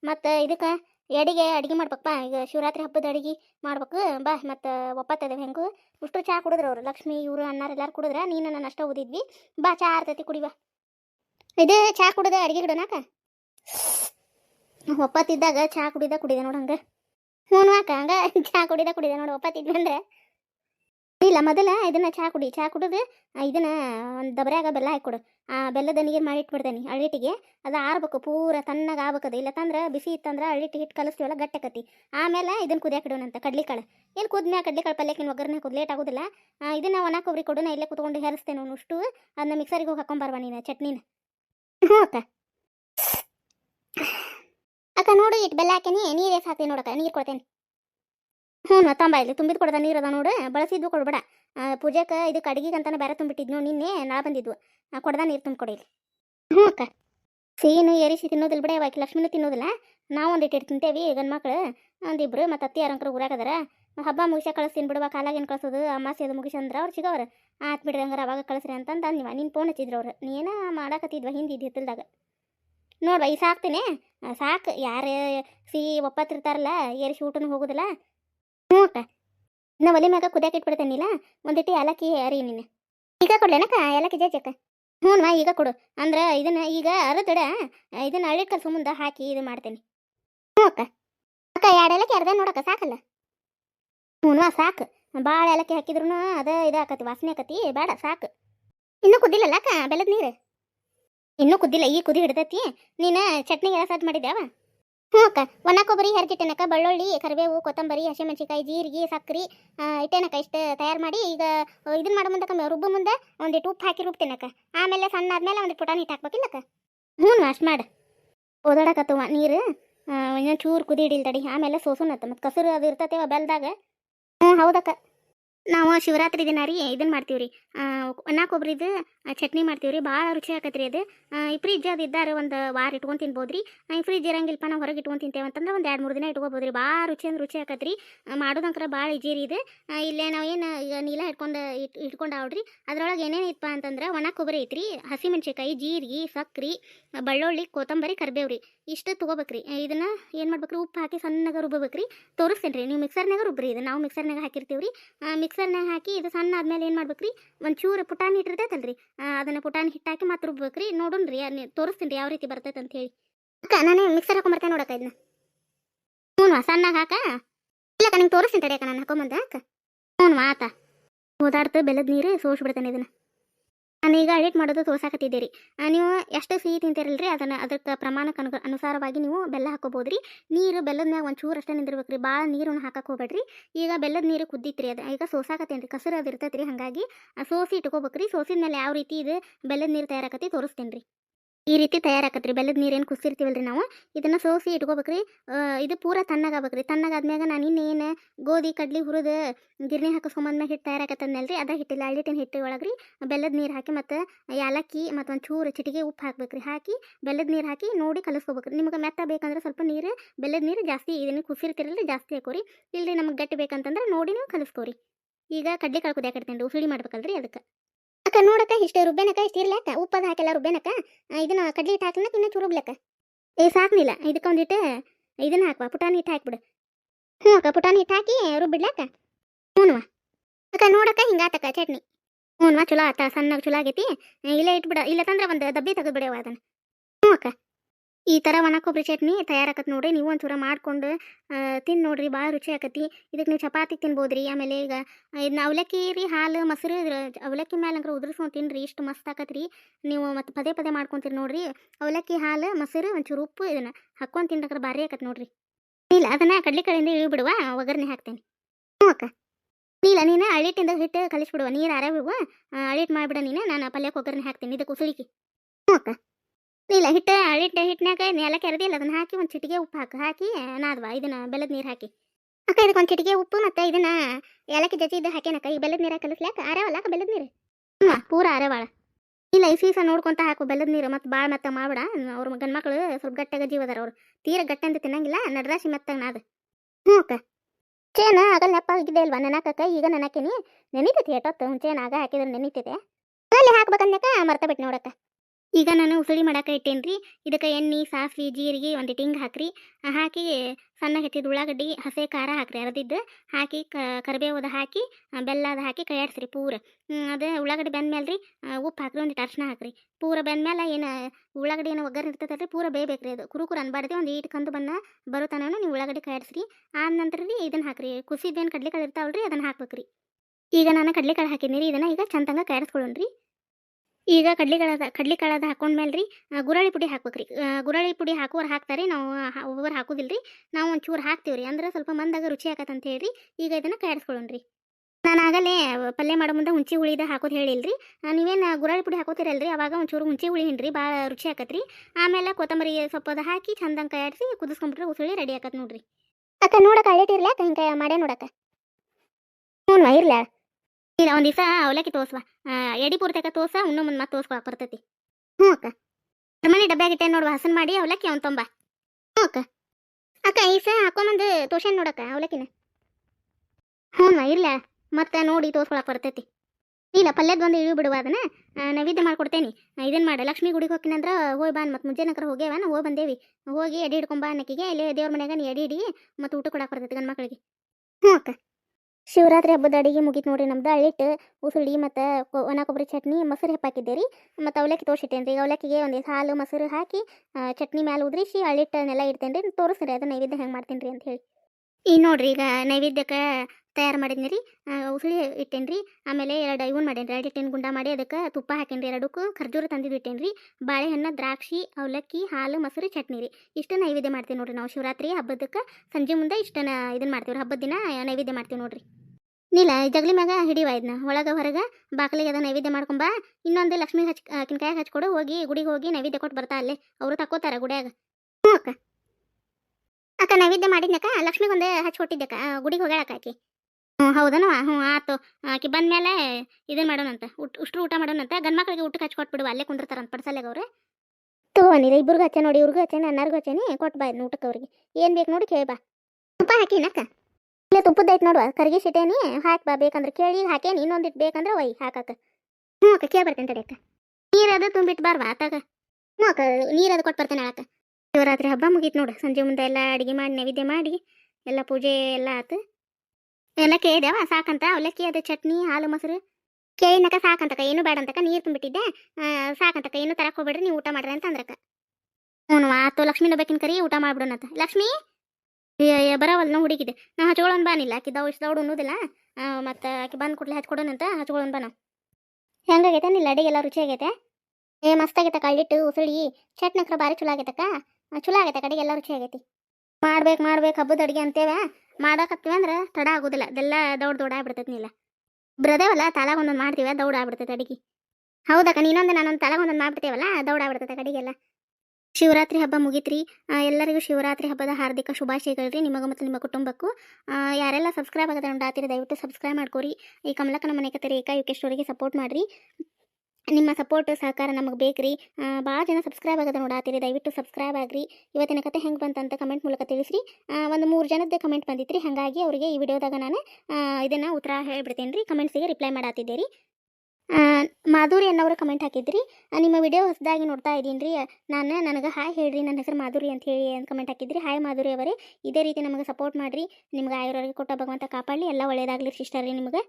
[SPEAKER 1] ಮತ್ತು ಇದಕ್ಕೆ ಎಡಿಗೆ ಅಡಿಗೆ ಮಾಡ್ಬೇಕಪ್ಪ ಈಗ ಶಿವರಾತ್ರಿ ಹಬ್ಬದ ಅಡಿಗೆ ಮಾಡ್ಬೇಕು. ಬಾ ಮತ್ತು ಒಪ್ಪತ್ತದ ಹೆಂಗು. ಉಷ್ಟು ಚಾ ಕುಡಿದ್ರು ಅವರು. ಲಕ್ಷ್ಮಿ, ಇವರು, ಅಣ್ಣಾರು ಎಲ್ಲರೂ ಕುಡಿದ್ರ, ನೀನು ನಾನು ಅಷ್ಟ ಓದಿದ್ವಿ. ಬಾ, ಚಾ ಆರ್ತೈತಿ ಕುಡಿ ಬಾ. ಇದು ಚಾ ಕುಡಿದ ಅಡಿಗೆ ಗಿಡನಾಕ ಒಪ್ಪತ್ತಿದ್ದಾಗ ಚಾ ಕುಡಿದ ಕುಡಿದೆ ನೋಡು ಹಂಗೆ. ಹ್ಞೂ ಅಕ್ಕ ಹಂಗ ಚಹಾ ಕುಡಿದ ಕುಡಿದೆ ನೋಡು ಒಪ್ಪತ್ತಿದ್ವಿ ಅಂದ್ರೆ. ಇಲ್ಲ, ಮೊದಲ ಇದನ್ನ ಚಹಾ ಕುಡಿ, ಚಾ ಕುಡಿದು ಇದನ್ನ ಒಂದು ದಬರ್ಯಾಗ ಬೆಲ್ಲ ಹಾಕಿಕೊಡು ಆ, ಬೆಲ್ಲದ ನೀರು ಮಾಡಿ ಇಟ್ಬಿಡ್ತೇನೆ ಅಳ್ಳಿಟ್ಟಿಗೆ ಅದು ಆರ್ಬೇಕು, ಪೂರ ತಣ್ಣಗೆ ಆಗ್ಬೇಕದು ಇಲ್ಲತ್ತಂದ್ರೆ ಬಿಸಿ ಇತ್ತಂದ್ರೆ ಅಳ್ಳಿಟ್ಟು ಹಿಟ್ಟು ಕಲಿಸ್ತೀವಲ್ಲ ಗಟ್ಟಕತಿ ಆಮೇಲೆ ಇದನ್ನ ಕುದಿಯಾಕ ಇಡೋಣಂತ ಕಡ್ಲಿಕಾಳು. ಏನು ಕುದ್ಮ್ಯಾ ಕಡ್ಲಿಕಾಳು ಪಲ್ಯಕ್ಕೆ ಒಗ್ಗರಣೆ ಕುದ್ ಲೇಟ್ ಆಗೋದಿಲ್ಲ. ಇದನ್ನ ಒಣ ಕೊಬ್ಬರಿ ಕೊಡು ನಾ ಇಲ್ಲೇ ಕುತ್ಕೊಂಡು ಹೆರಿಸ್ತೇನೆ ಅಷ್ಟು. ಅದನ್ನ ಮಿಕ್ಸರಿಗೆ ಹೋಗಿ ಹಾಕೊಂಬರ್ವ ನೀನು ಚಟ್ನಿನ. ಹ್ಞೂ ಅಕ್ಕ ಅಕ್ಕ ನೋಡು ಇಟ್ಟು ಬೆಲ್ಲ ಹಾಕೇನಿ ನೀರು ಎಷ್ಟು ಹಾಕ್ತೀನಿ ನೋಡಕ್ಕ ನೀರು ಕೊಡ್ತೇನೆ. ಹ್ಞೂ ತಂಬ ಇಲ್ಲಿ, ತುಂಬಿದ್ ಕೊಡ್ದ ನೀರು ಅದ ನೋಡು, ಬಳಸಿದ್ದು ಕೊಡ್ಬೇಡ ಪೂಜೆಗೆ ಇದಕ್ಕೆ ಅಡಿಗೆಗೆ ಅಂತಾನೆ ಬೇರೆ ತುಂಬಿಟ್ಟಿದ್ನು ನಿನ್ನೆ ನಾ ಬಂದಿದ್ವು. ಕೊಡ್ದ ನೀರು ತುಂಬಿಕೊಡಿ ಇಲ್ಲಿ. ಹ್ಞೂ ಅಕ್ಕ. ಸೀನು, ಏರಿಸಿ ತಿನ್ನೋದಿಲ್ಲ ಬಿಡ, ಯಾವಾಗ ಲಕ್ಷ್ಮಿನೂ ತಿನ್ನೋದಿಲ್ಲ. ನಾವು ಒಂದು ತಿಂತೇವಿ ಗಂಡು ಮಕ್ಳು ಒಂದಿಬ್ರು ಮತ್ತು ಅತ್ತಿ ಯಾರಂಕರು ಊರಾಗದಾರ ಹಬ್ಬ ಮುಗಿಸ ಕಳಿಸ್ತೀನಿ ಬಿಡುವ ಕಾಲಾಗ ಏನು ಕಳ್ಸೋದು? ಅಮಾಸೆ ಅದು ಮುಗಿಸಂದ್ರೆ ಅವ್ರು ಸಿಗೋರು ಆತ್ ಬಿಡ್ರಿ ಹಂಗಾರೆ ಅವಾಗ ಕಳಿಸ್ರಿ ಅಂತಂದು ಅಂದಿವ. ನೀನು ಫೋನ್ ಹಚ್ಚಿದ್ರು ಅವ್ರು. ನೀನು ಮಾಡಾಕತ್ತಿದ್ವ ಹಿಂದೆ ಇದು ಹಿತ್ತಲ್ದಾಗ? ನೋಡ್ವ, ಈ ಸಾಕ್ತೀನಿ. ಸಾಕು. ಯಾರು ಸಿ ಒಪ್ಪತ್ತಿರ್ತಾರಲ್ಲ ಏರಿಸಿ ಊಟನೂ ಹೋಗೋದಿಲ್ಲ. ಹ್ಞೂ ಅಕ್ಕ. ಇನ್ನು ಒಲೆ ಮ್ಯಾಗ ಕುದಿಯಾಕ ಇಟ್ಬಿಡ್ತೇನಿಲ್ಲ ಒಂದಿಟ್ಟು ಏಲಕ್ಕಿ ಅರಿ ನೀನು. ಈಗ ಕೊಡ್ಲೇನಕ್ಕ ಏಲಕ್ಕಿ ಜಜ್ಜಕ್ಕ ಹ್ಞೂ ನಾ ಈಗ ಕೊಡು. ಅಂದ್ರೆ ಇದನ್ನ ಈಗ ಅರದಡ ಇದನ್ನ ಅಳ್ಳಿಟ್ ಕಲ್ಸು ಮುಂದೆ ಹಾಕಿ ಇದು ಮಾಡ್ತೇನೆ. ಹ್ಞೂ ಅಕ್ಕ. ಅಕ್ಕ, ಎರಡು ಏಲಕ್ಕಿ ಅರ್ಧ ನೋಡಕ್ಕ, ಸಾಕಲ್ಲ? ಹ್ಞೂ ಸಾಕು. ಭಾಳ ಏಲಕ್ಕಿ ಹಾಕಿದ್ರು ಅದ ಇದಾಕತಿ ವಾಸನೆ ಆಕತಿ, ಬೇಡ, ಸಾಕು. ಇನ್ನೂ ಕುದ್ದಿಲ್ಲಲ್ಲ ಅಕ್ಕ, ಬೆಲ್ಲದ ನೀರು? ಇನ್ನೂ ಕುದ್ದಿಲ್ಲ, ಈ ಕುದಿ ಹಿಡ್ದೈತಿ. ನೀನು ಚಟ್ನಿಗೆ ಸಜ್ಜು ಮಾಡಿದ್ಯಾವ? ಹ್ಞೂ ಅಕ್ಕ, ಒಣ ಕೊಬ್ಬರಿ ಹೆರ್ಜಿಟ್ಟೆನಕ್ಕ ಬೆಳ್ಳುಳ್ಳಿ, ಕರಿಬೇವು, ಕೊತ್ತಂಬರಿ ಹಸಿಮೆಣಸಿಕಾಯಿ ಜೀರಿಗೆ, ಸಕ್ರೆ ಇಟ್ಟೆನಕ್ಕ ಇಷ್ಟು ತಯಾರು ಮಾಡಿ, ಈಗ ಇದನ್ನ ಮಾಡೋ ಮುಂದೆ ಕಮ್ಮಿ ರುಬ್ಬು ಮುಂದೆ ಒಂದಿಟ್ಟು ಉಪ್ಪು ಹಾಕಿ ರುಬ್ತೇನಕ್ಕ. ಆಮೇಲೆ ಸಣ್ಣ ಆದ್ಮೇಲೆ ಒಂದಿಟ್ಟು ಪುಟಾಣಿ ಹಿಟ್ಟು ಹಾಕ್ಬೇಕಿಲ್ಲಕ್ಕ? ಹ್ಞೂ ಅಷ್ಟು ಮಾಡು. ಓದಾಡಕತ್ತವ ನೀರು. ಇನ್ನೊಂದು ಚೂರು ಕುದಿ ಹಿಡಿಲ್ ತಡಿ. ಆಮೇಲೆ ಸೋಸುನತ್ತ ಮತ್ತು ಕಸರು ಅದು ಇರ್ತತೇವ ಬೆಲ್ದಾಗ. ಹ್ಞೂ ಹೌದಕ್ಕ. ನಾವು ಶಿವರಾತ್ರಿ ದಿನ ರೀ ಇದನ್ನು ಮಾಡ್ತೀವಿ ರೀ ಒಣ ಕೊಬ್ಬರಿದು ಚಟ್ನಿ ಮಾಡ್ತೀವಿ ರೀ ಭಾಳ ರುಚಿ ಆಕತ್ರಿ ಅದು. ಈ ಫ್ರಿಜ್ ಅದು ಇದ್ದಾರೆ ಒಂದು ವಾರ ಇಟ್ಕೊಂಡು ತಿನ್ಬೋದು ರೀ ಈ ಫ್ರಿಜ್ ಇರಂಗಿಲ್ಲಪ್ಪ ನಾವು ಹೊರಗೆ ಇಟ್ಕೊಂಡು ತಿಂತೇವೆ ಅಂತಂದ್ರೆ ಒಂದು ಎರಡು ಮೂರು ದಿನ ಇಟ್ಕೊಬೋದು ರೀ ಭಾಳ ರುಚಿ ಅಂದ್ರೆ ರುಚಿ ಆಕತ್ರಿ. ಮಾಡೋದಂಕ್ರ ಭಾಳ ಈಜಿ ರೀ ಇದು. ಇಲ್ಲೇ ನಾವು ಏನು ಈಗ ನೀಲ ಇಟ್ಕೊಂಡು ಇಟ್, ಇಟ್ಕೊಂಡು ಆಡ್ರಿ ಅದ್ರೊಳಗೆ ಏನೇನು ಇತ್ತಪ್ಪ ಅಂತಂದ್ರೆ ಒಣ ಕೊಬ್ಬರಿ ಐತ್ರಿ. ಹಸಿಮೆಣ್ಸಿಕಾಯಿ ಜೀರಿಗೆ, ಸಕ್ರೆ, ಬೆಳ್ಳುಳ್ಳಿ, ಕೊತ್ತಂಬರಿ ಕರಿಬೇವು ರೀ ಇಷ್ಟು ತೊಗೋಬೇಕ್ರಿ. ಇದನ್ನ ಏನು ಮಾಡ್ಬೇಕ್ರಿ? ಉಪ್ಪು ಹಾಕಿ ಸಣ್ಣಗೆ ರುಬ್ಬಬೇಕ್ರಿ ತೋರಿಸ್ತೇನೆ ರೀ ನೀವು ಮಿಕ್ಸರ್ನಾಗ ರುಬ್ಬ್ರಿ. ಇದು ನಾವು ಮಿಕ್ಸರ್ನಾಗ ಹಾಕಿರ್ತೀವಿ ರೀ ಮಿಕ್ಸರ್ನಾಗ ಹಾಕಿ ಇದು ಸಣ್ಣ ಆದಮೇಲೆ ಏನು ಮಾಡ್ಬೇಕ್ರಿ? ಒಂಚೂರು ಪುಟಾಣಿ ಇಟ್ಟಿರ್ತೈತಲ್ರಿ. ಅದನ್ನು ಪುಟಾಣಿ ಹಿಟ್ಟು ಹಾಕಿ ಮತ್ತೆ ರುಬ್ಬೇಕ್ರಿ ರೀ ತೋರಿಸ್ತೀನಿ ರೀ, ಯಾವ ರೀತಿ ಬರ್ತೈತೆ ಅಂತ ಹೇಳಿ. ಅಕ್ಕ, ನಾನು ಮಿಕ್ಸರ್ ಹಾಕೊಂಬರ್ತೇನೆ ನೋಡಕ್ಕ ಇದನ್ನ. ಹ್ಞೂ ಸಣ್ಣಗೆ ಹಾಕ. ಇಲ್ಲಕ್ಕ, ನಿಂಗೆ ತೋರಿಸ್ತೀನಿ ತಡಿಯಕ್ಕ ನಾನು ಹಾಕೊಂಬಂದೆ, ಅಕ್ಕ. ಹ್ಞೂ ಆತ. ಓದಾಡ್ತು ಬೆಲ್ಲದ ನೀರು ಸೋಸ್ಬಿಡ್ತೇನೆ ಇದನ್ನ. ನಾನು ಈಗ ಎಡಿಟ್ ಮಾಡೋದು ತೋರ್ಸಾಕತ್ತಿದ್ದೀರಿ. ನೀವು ಎಷ್ಟು ಸಿಹಿ ತಿಂತೀರಲ್ರಿ? ಅದನ್ನು ಅದಕ್ಕೆ ಪ್ರಮಾಣಕ್ಕೆ ಅನು ಅನುಸಾರವಾಗಿ ನೀವು ಬೆಲ್ಲ ಹಾಕೋಬೋದು ರೀ ನೀರು ಬೆಲ್ಲದ ಮ್ಯಾಗ ಒಂಚೂರು ಅಷ್ಟೇ ನಿಂದಿರ್ಬೇಕು ರೀ ಭಾಳ ನೀರನ್ನು ಹಾಕಕ್ಕೆ ಹೋಗ್ಬೇಡ್ರಿ. ಈಗ ಬೆಲ್ಲದ ನೀರು ಕುದ್ದಿತ್ರಿ ಅದು. ಈಗ ಸೋಸಾಕತ್ತೇನೆ ರೀ ಕಸರು ಅದು ಇರ್ತೈತೆ ರೀ ಹಾಗಾಗಿ ಸೋಸಿ ಇಟ್ಕೋಬೇಕು ರೀ ಸೋಸಿದ ಮೇಲೆ ಯಾವ ರೀತಿ ಇದು ಬೆಲ್ಲದ ನೀರು ತಯಾರಾಕತಿ ತೋರಿಸ್ತೀನಿ ರೀ ಈ ರೀತಿ ತಯಾರಾಕತ್ರಿ. ಬೆಲ್ಲದ ನೀರೇನು ಕುಸಿರ್ತೀವಲ್ರಿ ನಾವು? ಇದನ್ನು ಸೋಸಿ ಇಟ್ಕೋಬೇಕ್ರಿ. ಇದು ಪೂರ ತಣ್ಣಗಾಗ್ಬೇಕ್ರಿ. ತಣ್ಣಗಾದ್ಮ್ಯಾಗ ನಾನು ಇನ್ನೇನು ಗೋಧಿ, ಕಡ್ಲಿ, ಹುರಿದು ಗಿರ್ಣಿ ಹಾಕಿಸ್ಕೊಂಬಂದ್ಮ್ಯಾಗ ಹಿಟ್ಟು ತಯಾರಾಕತ್ತಂದಲ್ರಿ ಅದ ಹಿಟ್ಟಿಲ್ಲ. ಅಳ್ಳಿಟ್ಟಿನ ಹಿಟ್ಟು ಒಳಗ್ರಿ ಬೆಲ್ಲದ ನೀರು ಹಾಕಿ ಮತ್ತು ಯಾಲಕ್ಕಿ ಮತ್ತು ಒಂದು ಚೂರು ಚಿಟಿಗೆ ಉಪ್ಪು ಹಾಕ್ಬೇಕ್ರಿ. ಹಾಕಿ ಬೆಲ್ಲದ ನೀರು ಹಾಕಿ ನೋಡಿ ಕಲಿಸ್ಕೋಬೇಕ್ರಿ. ನಿಮ್ಗೆ ಮೆತ್ತ ಬೇಕಂದ್ರೆ ಸ್ವಲ್ಪ ನೀರು, ಬೆಲ್ಲದ ನೀರು ಜಾಸ್ತಿ ಇದನ್ನು ಕುಸಿರ್ತಿರಲ್ರಿ ಜಾಸ್ತಿ ಹಾಕೋರಿ. ಇಲ್ಲರಿ ನಮಗೆ ಗಟ್ಟಿ ಬೇಕಂತಂದ್ರೆ ನೋಡಿ ನೀವು ಕಲಿಸ್ಕೋರಿ. ಈಗ ಕಡ್ಲೆ ಕಾಳು ರೀ ಉಸುಳಿ ಮಾಡ್ಬೇಕಲ್ರಿ ಅದಕ್ಕೆ. ಅಕ್ಕ ನೋಡಕ್ಕ ಇಷ್ಟು ರುಬ್ಬೇನಕ್ಕ ಇಷ್ಟು ಇರ್ಲಕ್ಕ ಉಪ್ಪದ ಹಾಕೆಲ್ಲ ರುಬ್ಬೇನಕ್ಕ ಇದನ್ನ ಕಡ್ಲಿ ಹಿಟ್ಟು ಹಾಕಿನ ತಿನ್ನ ಚೂರು ರುಬ್ಲಕ್ಕ ಏ, ಸಾಕ್ನಿಲ್ಲ, ಇದಕ್ಕೆ ಒಂದಿಟ್ಟು ಇದನ್ನ ಹಾಕುವ, ಪುಟಾಣಿ ಹಿಟ್ಟು ಹಾಕ್ಬಿಡು. ಹ್ಞೂ ಅಕ್ಕ, ಪುಟಾಣಿ ಹಿಟ್ಟು ಹಾಕಿ ರುಬ್ಬಿಡ್ಲಕ್ಕ. ಹ್ಞೂ ಅಕ್ಕ, ನೋಡಕ್ಕ ಹಿಂಗಾತಕ್ಕ ಚಟ್ನಿ. ಹ್ಞೂ ಚಲೋ ಆತ, ಸಣ್ಣಗೆ ಚಲೋ ಆಗೈತಿ. ಇಲ್ಲೇ ಇಟ್ಬಿಡ, ಇಲ್ಲ ತಂದ್ರೆ ಒಂದು ದಬ್ಬಿ ತೆಗೆದು ಬಿಡವ ಅದನ್ನು. ಹ್ಞೂ ಅಕ್ಕ. ಈ ಥರ ಒಣ ಕೊಬ್ಬರಿ ಚಟ್ನಿ ತಯಾರಾಕತ್ ನೋಡ್ರಿ. ನೀವು ಒಂಚೂರ ಮಾಡ್ಕೊಂಡು ತಿಂದು ನೋಡ್ರಿ ಭಾಳ ರುಚಿ ಆಕತಿ. ಇದಕ್ಕೆ ನೀವು ಚಪಾತಿ ತಿನ್ಬೋದು ರೀ ಆಮೇಲೆ ಈಗ ಇದನ್ನ ಅವಲಕ್ಕಿ ರೀ, ಹಾಲು, ಮೊಸರು ಅವಲಕ್ಕಿ ಮೇಲೆ ಅಂದ್ರೆ ಉದುರಿಸ್ಕೊಂಡು ತಿನ್ರಿ. ಇಷ್ಟು ಮಸ್ತ್ ಆಕತ್ರಿ. ನೀವು ಮತ್ತೆ ಪದೇ ಪದೇ ಮಾಡ್ಕೊಂತೀರಿ ನೋಡ್ರಿ. ಅವಲಕ್ಕಿ, ಹಾಲು, ಮೊಸರು, ಒಂಚೂರು ಉಪ್ಪು ಇದನ್ನ ಹಾಕ್ಕೊಂಡು ತಿನ್ನಕ್ರೆ ಭಾರಿ ಆಕತ್ ನೋಡ್ರಿ. ಇಲ್ಲ ಅದನ್ನ ಕಡಲೆ ಕಡೆಯಿಂದ ಇಳಿ ಬಿಡುವ. ಒಗ್ಗರಣೆ ಹಾಕ್ತೇನೆ. ಹ್ಞೂ ಅಕ್ಕ. ಇಲ್ಲ ನೀನು ಅಳಿಟ್ಟಿಂದ ಹಿಟ್ಟು ಕಲಿಸ್ಬಿಡುವ. ನೀರು ಬಿಡುವ ಅಳಿಟ್ಟು ಮಾಡಿಬಿಡ ನೀನು. ನಾನು ಪಲ್ಯಕ್ಕೆ ಒಗ್ಗರಣೆ ಹಾಕ್ತೀನಿ. ಇದಕ್ಕೆ ಉಸುಳಿಕೆ. ಹ್ಞೂ ಅಕ್ಕ. ಇಲ್ಲ, ಹಿಟ್ಟು ಅಳಿಟ್ಟು ಹಿಟ್ಟಿನಾಗ ನೆಲ ಕೆರೆದಿಲ್ಲ ಅದನ್ನ ಹಾಕಿ ಒಂದು ಚಿಟಿಗೆ ಉಪ್ಪು ಹಾಕಿ ಹಾಕಿ ನಾದ್ವಾ ಇದನ್ನ ಬೆಲ್ಲದ ನೀರು ಹಾಕಿ. ಅಕ್ಕ ಇದಕ್ಕೆ ಒಂದು ಚಿಟಿಗೆ ಉಪ್ಪು ಮತ್ತು ಇದನ್ನ ಏಲಕ್ಕಿ ಜಜ್ಜಿ ಇದು ಹಾಕ್ಯಾನಕ್ಕ, ಈ ಬೆಲ್ಲದ ನೀರು ಕಲಿಸ್ಲಾಕ ಆರವಲ್ಲ ಅಕ್ಕ ಬೆಲ್ಲದ ನೀರು? ಹ್ಞೂ ಪೂರ ಆರವಾಳ. ಇಲ್ಲ, ಈ ಸೀಸ ನೋಡ್ಕೊಂತ ಹಾಕು ಬೆಲ್ಲದ ನೀರು, ಮತ್ತು ಭಾಳ ಮತ್ತೆ ಮಾಡ್ಬೇಡ, ಅವ್ರ ಗಂಡ್ಮಕ್ಳು ಸ್ವಲ್ಪ ಗಟ್ಟಾಗ ಜೀವದಾರ ಅವ್ರು. ತೀರ ಗಟ್ಟ ಅಂತ ತಿನ್ನಂಗಿಲ್ಲ, ನಡ್ರಾಶಿ ಮತ್ತೆ ನಾದ. ಹ್ಞೂ ಅಕ್ಕ. ಚೇನ ಆಗಲ್ಲ ನೆಪ್ಪ ಇಲ್ವಾ ಅಲ್ವಾ ನೆನಕಕ್ಕ, ಈಗ ನೆನಕಿನಿ. ನೆನಿತೈತಿ ಎಷ್ಟೊತ್ತು ಚೇನ ಆಗ ಹಾಕಿದ್ರೆ ನೆನಿತೈತೆ. ಅಲ್ಲಿ ಹಾಕ್ಬೇಕಂದ್ಯಾಕ ಮರ್ತ ಬಿಟ್ಟು ನೋಡಕ್ಕ. ಈಗ ನಾನು ಉಸುಳಿ ಇಟ್ಟೇನಿ ಇಟ್ಟೇನ್ರಿ. ಇದಕ್ಕೆ ಎಣ್ಣೆ, ಸಾಸಿವೆ, ಜೀರಿಗೆ ಒಂದು ಹಿಂಗೆ ಹಾಕ್ರಿ. ಹಾಕಿ ಸಣ್ಣ ಹೆಚ್ಚಿದ ಉಳ್ಳಾಗಡ್ಡಿ, ಹಸೆ, ಖಾರ ಹಾಕ್ರಿ ಅರ್ದಿದ್ದು. ಹಾಕಿ ಕರಿಬೇವದ ಹಾಕಿ ಬೆಲ್ಲದ ಹಾಕಿ ಕೈಯಾಡ್ಸ್ರಿ ಪೂರ. ಅದು ಉಳ್ಳಾಗಡ್ಡಿ ಬೆಂದ್ಮೇಲೆ ರೀ ಉಪ್ಪು ಹಾಕ್ರಿ, ಒಂದು ಅರ್ಶಿನ ಹಾಕ್ರಿ. ಪೂರ ಬೆಂದ್ಮೇಲೆ ಏನು ಉಳ್ಳಾಗಡ್ಡಿ ಏನೋ ಒಗ್ಗರಣೆ ರೀ ಪೂರ ಬೇಯಬೇಕ್ರಿ ಅದು. ಕುರುಕುರು ಕುರು ಅನ್ಬಾರ್ದು, ಒಂದು ಈಟ್ ಕಂದು ಬಣ್ಣ ಬರೋ ತನಕ ನೀವು ಉಳ್ಳಾಗಡ್ಡಿ ಕೈಯಾಡ್ಸ್ರಿ. ಆದ ನಂತರ ರೀ ಇದನ್ನು ಹಾಕ್ರಿ ಕುಸಿದೇನು ಕಡ್ಲೆಕಾಳು ಇರ್ತಾವಲ್ರಿ ಅದನ್ನು ಹಾಕ್ಬೇಕ್ರಿ. ಈಗ ನಾನು ಕಡ್ಲೆಕಾಳು ಹಾಕಿದ್ದೀನಿ ರೀ ಇದನ್ನು ಈಗ ಚಂದಂಗೆ ಚಂದಂಗ ಕೈಯಾಡ್ಸ್ಕೊಳ್ಳೋಣ್ರಿ ಈಗ ಕಡ್ಲಿಕಾಳದ ಕಡ್ಲಿಕಾಳದ ಹಾಕೊಂಡ್ಮೇಲೆ ರೀ ಗುರಾಳಿ ಪುಡಿ ಹಾಕ್ಬೇಕ್ರಿ. ರೀ ಗುರಳಿ ಪುಡಿ ಹಾಕೋರು ಹಾಕ್ತಾರೆ, ನಾವು ಒಬ್ಬರು ಹಾಕೋದಿಲ್ಲ ರೀ ನಾವು ಒಂಚೂರು ಹಾಕ್ತೀವಿ ರೀ ಅಂದ್ರೆ ಸ್ವಲ್ಪ ಮಂದಾಗ ರುಚಿ ಆಗತ್ತಂತ ಹೇಳಿ ಈಗ ಇದನ್ನು ರೀ ನಾನು ಆಗಲೇ ಪಲ್ಯ ಮಾಡೋ ಮುಂದೆ ಹುಂಚಿ ಹುಳಿದ ಹಾಕೋದು ಹೇಳಿಲ್ರಿ. ನೀವೇನು ಗುರಳಿ ಪುಡಿ ಹಾಕೋತಿರಲ್ರಿ? ಅವಾಗ ಒಂಚೂರು ಹುಂಚಿ ಹುಳಿ ಹಿಂಡ್ರಿ ಭಾಳ ರುಚಿ ಆಕತ್ರಿ. ಆಮೇಲೆ ಕೊತ್ತಂಬರಿ ಸೊಪ್ಪದ ಹಾಕಿ ಚಂದಂಗೆ ಕೈಯಾಡಿಸಿ ಕುದಿಸ್ಕೊಂಡ್ಬಿಟ್ರೆ ಉಸುಳಿ ರೆಡಿ ಆಕತ್ ನೋಡ್ರಿ. ಅಕ್ಕ ನೋಡಕ್ಕೆ ಇರಲ್ಲ ಹಿಂಗೆ ಮಾಡ್ಯ ನೋಡಕ್ಕ? ಹ್ಞೂ ಇರ್ಲ ಇಲ್ಲ ಒಂದು ದಿವಸ ಅವಲಕ್ಕಿ ತೋರ್ಸುವ. ಎಡಿ ಪೂರ್ತಕ ತೋರ್ಸ, ಇನ್ನೂ ಮುಂದೆ ಮತ್ತೆ ತೋರ್ಸ್ಕೊಳಕ್ ಬರ್ತೈತಿ. ಹ್ಞೂ ಅಕ್ಕ. ಮನೆ ಡಬ್ಬೆ ಆಗಿತ್ತೆ ನೋಡುವ ಹಸನ್ ಮಾಡಿ ಅವಲಕ್ಕಿ ಅವ್ನು ತೊಂಬ. ಹ್ಞೂ ಅಕ್ಕ. ಅಕ್ಕ, ಈ ಸಹ ಹಾಕೊಂಬಂದು ತೋಷನ್ ನೋಡಕ್ಕ ಅವಲಕ್ಕಿನ. ಹ್ಞೂ ಇಲ್ಲ ಮತ್ತೆ ನೋಡಿ ತೋರ್ಸ್ಕೊಳಕ್ ಬರ್ತೈತಿ. ಇಲ್ಲ, ಪಲ್ಯದ ಬಂದು ಇಳಿ ಬಿಡುವ ಅದನ್ನ. ನೈವೇದ್ಯ ಮಾಡ್ಕೊಡ್ತೇನೆ. ಇದನ್ನ ಮಾಡ. ಲಕ್ಷ್ಮಿ ಗುಡಿಗೆ ಹೋಗಿನಂದ್ರ ಹೋಗಿ ಬಾ ಮತ್ತೆ ಮುಂಜಾನೆ ನಕರ ಹೋಗ್ಯಾವ ನಾ ಹೋಗಿ ಬಂದೇವಿ. ಹೋಗಿ ಎಡಿ ಹಿಡ್ಕೊಂಬ ಅನ್ನಕ್ಕಿಗೆ ಇಲ್ಲಿ ದೇವ್ರ ಮನ್ಯಾಗ ನೀ ಎಡಿ ಹಿಡಿ ಮತ್ತೆ ಊಟ ಕೊಡಕ್ಕೆ ಬರ್ತೈತಿ ಗಂಡು ಮಕ್ಕಳಿಗೆ ಹ್ಞೂ ಅಕ್ಕ. ಶಿವರಾತ್ರಿ ಹಬ್ಬದ ಅಡಿಗೆ ಮುಗೀತು ನೋಡ್ರಿ ನಮ್ದು. ಅಳ್ಳಿಟ್ಟು ಉಸುಳಿ ಮತ್ತು ಒಣ ಕೊಬ್ಬರಿ ಚಟ್ನಿ, ಮೊಸರು ಹೆಪ್ಪಾಕಿದ್ದೆ ರೀ ಮತ್ತು ಅವಲಕ್ಕಿ ತೋರಿಸಿಟ್ಟೇನೆ ರೀ ಅವಲಕ್ಕಿಗೆ ಒಂದು ಹಾಲು, ಮೊಸರು ಹಾಕಿ ಚಟ್ನಿ ಮ್ಯಾಲೆ ಉದ್ರಿಸಿ ಅಳ್ಳಿಟ್ಟನ್ನೆಲ್ಲ ಇಡ್ತೇನೆ ರೀ ತೋರಿಸ್ರಿ, ಅದು ನೈವೇದ್ಯ ಹೆಂಗೆ ಮಾಡ್ತೀನಿ ರೀ ಅಂತ ಹೇಳಿ. ಈ ನೋಡ್ರಿ ಈಗ ನೈವೇದ್ಯಕ್ಕೆ ತಯಾರು ಮಾಡಿದ್ನಿ ರೀ. ಉಸಳಿ ಇಟ್ಟೇನಿ ರೀ ಆಮೇಲೆ ಎರಡು ಇವನ್ ಮಾಡೇನಿ ಎರಡು ಇಟ್ಟಿನ ಗುಂಡ ಮಾಡಿ ಅದಕ್ಕೆ ತುಪ್ಪ ಹಾಕೇನಿ ರೀ ಎರಡಕ್ಕೂ ಖರ್ಜೂರ ತಂದಿದ್ದು ಇಟ್ಟೇನಿ ರೀ ಬಾಳೆಹಣ್ಣು, ದ್ರಾಕ್ಷಿ, ಅವಲಕ್ಕಿ, ಹಾಲು, ಮೊಸರು, ಚಟ್ನಿ ರೀ. ಇಷ್ಟು ನೈವೇದ್ಯ ಮಾಡ್ತೀವಿ ನೋಡ್ರಿ ನಾವು ಶಿವರಾತ್ರಿ ಹಬ್ಬದಕ್ಕೆ. ಸಂಜೆ ಮುಂದೆ ಇಷ್ಟನ್ನು ಇದನ್ನು ಮಾಡ್ತೀವಿ ಹಬ್ಬದ ದಿನ ನೈವೇದ್ಯ ಮಾಡ್ತೀವಿ ನೋಡ್ರಿ. ನೀಲ ಜಗಲಿ ಮ್ಯಾಗ ಹಿಡಿವ ಇದನ್ನ ಒಳಗೆ, ಹೊರಗೆ ಬಾಕಲಿಗೆ ಅದ ನೈವೇದ್ಯ ಮಾಡ್ಕೊಂಬ ಇನ್ನೊಂದು ಲಕ್ಷ್ಮಿ ಹಚ್ ಕಿನ್ಕಾಯಾಗ ಕೈಯಾಗ ಹಚ್ಕೊಡು. ಹೋಗಿ ಗುಡಿಗೆ ಹೋಗಿ ನೈವೇದ್ಯ ಕೊಟ್ಟು ಬರ್ತಾ ಅಲ್ಲೇ. ಅವರು ತಕ್ಕೋತಾರ ಗುಡಿಯಾಗ. ಅಕ್ಕ. ಅಕ್ಕ, ನೈವೇದ್ಯ ಮಾಡಿದ್ನಕ್ಕ. ಲಕ್ಷ್ಮಿಗೆ ಹಚ್ಚಿ ಕೊಟ್ಟಿದ್ದಕ್ಕ ಗುಡಿಗೆ ಹೋಗ್ಯಾಳಕ್ಕ ಆಕಿ. ಹ್ಞೂ ಹೌದನವ ಹ್ಞೂ, ಆತು. ಆಕೆ ಬಂದ್ಮೇಲೆ ಇದನ್ನ ಮಾಡೋಣಂತ. ಊಟ ಉಷ್ಟ್ರು ಊಟ ಮಾಡೋಣಂತ. ಗಂಡ್ ಮಕ್ಳಿಗೆ ಊಟಕ್ಕೆ ಹಚ್ಕೊಟ್ಬಿಡುವ ಅಲ್ಲೇ ಕುಂದಿರ್ತಾರಂತ ಪಡ್ಸಲ್ಯಾಗ ಅವ್ರೆ. ತಗೋನಿಲ್ಲ ಇಬ್ರಿಗೂ ಹಚ್ಚ ನೋಡಿ, ಇವ್ರಿಗೂ ಹಚ್ಚೆ ಅನ್ನಾರ್ಗೂ ಹಚ್ಚೆ ಕೊಟ್ಟು ಬಾ ಊಟಕ್ಕೆ ಅವ್ರಿಗೆ. ಏನು ಬೇಕು ನೋಡಿ ಕೇಳಿ ಬಾ. ತುಪ್ಪ ಹಾಕಿನಕ್ಕ ಇಲ್ಲ ತುಪ್ಪದ ಐತೆ ನೋಡುವ ಕರ್ಗಿ ಸಿಟೇನಿ ಹಾಕಿ ಬಾ, ಬೇಕಂದ್ರೆ ಕೇಳಿ ಹಾಕೇನಿ ಇನ್ನೊಂದಿಟ್ಟು ಬೇಕಂದ್ರೆ ಒಯ್, ಹಾಕಕ್ಕ. ಹ್ಞೂ ಅಕ್ಕ, ಕೇಳಿ ಬರ್ತೇನೆ ಅಕ್ಕ. ನೀರು ಅದು ತುಂಬಿಟ್ಟು ಬಾರ್ವಾ ಆತಾಗ. ಹ್ಞೂ ಅಕ್ಕ ನೀರದು ಕೊಟ್ಟು ಬರ್ತೇನೆ ಅಳಕ್ಕ ಶಿವರಾತ್ರಿ ಹಬ್ಬ ಮುಗೀತು ನೋಡು, ಸಂಜೆ ಮುಂದೆ ಎಲ್ಲ ಅಡುಗೆ ಮಾಡಿ, ನೈವೇದ್ಯ ಮಾಡಿ, ಎಲ್ಲ ಪೂಜೆ ಎಲ್ಲ ಆತು. ಎಲ್ಲ ಕೇಳಿದೆವ ಸಾಕಂತ? ಅವಲಕ್ಕಿ ಅದು ಚಟ್ನಿ ಹಾಲು ಮೊಸರು? ಕೇಳಿನಕ ಸಾಕಂತಕ ಏನು ಬೇಡ ಅಂತಕ ನೀರು ತುಂಬಿಟ್ಟಿದ್ದೆ. ಆ, ಸಾಕಂತಕ್ಕ ಏನು ತರಕ ಹೋಗ್ಬೇಡ್ರಿ ನೀವು ಊಟ ಮಾಡ್ರಿ ಅಂತ ಅಂದ್ರಕ ಹ್ಞೂ ಆತು ಲಕ್ಷ್ಮೀನ ಬೇಕಿನ ಕರಿ ಊಟ ಮಾಡ್ಬಿಡೋಣಂತ ಲಕ್ಷ್ಮಿ? ಬರವಲ್ಲ ನಾವು ಹುಡುಗಿದೆ ನಾ ಹಚ್ಕೊಳ್ಳೋನ್ ಬಾನಿಲ್ಲ ಆಕಿ ದೌಡ್ ಇಷ್ಟು ದೌಡ್ ಅನ್ನೋದಿಲ್ಲ ಮತ್ತು ಆಕಿ ಬಂದು ಕೂಡಲೇ ಹಚ್ಕೊಡೋಣಂತ ಹಚ್ಕೊಳ್ಳೋನ್ ಬಾ ಹೆಂಗಾಗೈತೆ ನಿಲ್ಲ ಅಡಿಗೆ ಎಲ್ಲ ರುಚಿ ಆಗೈತೆ? ಏ ಮಸ್ತ್ ಆಗೈತೆ ಕಳ್ಳಿಟ್ಟು ಉಸುಳಿ. ಚಟ್ನಕ್ರ ಬಾರಿ ಚಲೋ ಆಗೈತಕ್ಕ. ಚಲೋ ಆಗೈತೆ ಅಡಿಗೆ ಎಲ್ಲ ರುಚಿ ಆಗೈತಿ. ಮಾಡ್ಬೇಕು ಮಾಡ್ಬೇಕು ಹಬ್ಬದ ಅಡುಗೆ ಅಂತೇವೆ. ಮಾಡಕತ್ತೀವಿ ಅಂದ್ರೆ ತಡ ಆಗೋದಿಲ್ಲ. ಅದೆಲ್ಲ ದೌಡ್ ದೌಡ್ ಆಗ್ಬಿಡ್ತೈತಿ ನೀಲ್ಲ ಬ್ರದೇವಲ್ಲ ತಲಾಗ ಒಂದೊಂದು ಮಾಡ್ತೀವಿ, ದೌಡ್ ಆಗ್ಬಿಡ್ತೈತೆ ಅಡಿಗೆ. ಹೌದಕ್ಕ, ನೀನೊಂದು ನಾನೊಂದು ತಲಾಗ ಒಂದೊಂದು ಮಾಡ್ಬಿಡ್ತೇವಲ್ಲ, ದೌಡ್ ಆಗ್ಬಿಡ್ತೈತೆ ಅಡಿಗೆಲ್ಲ. ಶಿವರಾತ್ರಿ ಹಬ್ಬ ಮುಗಿತ್ರಿ. ಎಲ್ಲರಿಗೂ ಶಿವರಾತ್ರಿ ಹಬ್ಬದ ಹಾರ್ದಿಕ ಶುಭಾಶಯಗಳು ರೀ ನಿಮಗೂ ಮತ್ತು ನಿಮ್ಮ ಕುಟುಂಬಕ್ಕೂ. ಯಾರೆಲ್ಲ ಸಬ್ಸ್ಕ್ರೈಬ್ ಆಗದ ನೋಡಾತಿರಿ ದಯವಿಟ್ಟು ಸಬ್ಸ್ಕ್ರೈಬ್ ಮಾಡ್ಕೊರಿ. ಈ ಕಮಲಕ್ಕನ ಮನೆ ಕತೆ ರೇಖಾ ಯುಕೆ ಸ್ಟೋರಿಗೆ ಸಪೋರ್ಟ್ ಮಾಡಿರಿ. ನಿಮ್ಮ ಸಪೋರ್ಟ್ ಸಹಕಾರ ನಮಗೆ ಬೇಕ್ರಿ. ಭಾಳ ಜನ ಸಬ್ಸ್ಕ್ರೈಬ್ ಆಗದ ನೋಡಾತೀರಿ ದಯವಿಟ್ಟು ಸಬ್ಸ್ಕ್ರೈಬ್ ಆಗ್ರಿ. ಇವತ್ತಿನ ಕತೆ ಹೆಂಗೆ ಬಂತಂತ ಕಮೆಂಟ್ ಮೂಲಕ ತಿಳಿಸ್ರಿ. ಒಂದು ಮೂರು ಜನದ ಕಮೆಂಟ್ ಬಂದಿತ್ರಿ. ಹಾಗಾಗಿ ಅವರಿಗೆ ಈ ವಿಡಿಯೋದಾಗ ನಾನು ಇದನ್ನು ಉತ್ತರ ಹೇಳ್ಬಿಡ್ತೇನೆ ರೀ ಕಮೆಂಟ್ಸಿಗೆ ರಿಪ್ಲೈ ಮಾಡಾತಿದ್ದೀರಿ. ಮಾಧುರಿ ಅನ್ನೋರು ಕಮೆಂಟ್ ಹಾಕಿದ್ರಿ. ನಿಮ್ಮ ವಿಡಿಯೋ ಹೊಸದಾಗಿ ನೋಡ್ತಾ ಇದ್ದೀನಿ ರೀ ನಾನು, ನನಗೆ ಹಾಯ್ ಹೇಳ್ರಿ. ನನ್ನ ಹೆಸರು ಮಾಧುರಿ ಅಂತ ಹೇಳಿ ಅಂತ ಕಮೆಂಟ್ ಹಾಕಿದ್ರಿ. ಹಾಯ್ ಮಾಧುರಿ ಅವರೇ. ಇದೇ ರೀತಿ ನಮಗೆ ಸಪೋರ್ಟ್ ಮಾಡಿರಿ. ನಿಮ್ಗೆ ಆಯುರ್ವೇದ ಕೊಟ್ಟ ಭಗವಂತ ಕಾಪಾಡಲಿ. ಎಲ್ಲ ಒಳ್ಳೆಯದಾಗಲಿ ಸಿಸ್ಟರ್ ರೀ ನಿಮಗೆ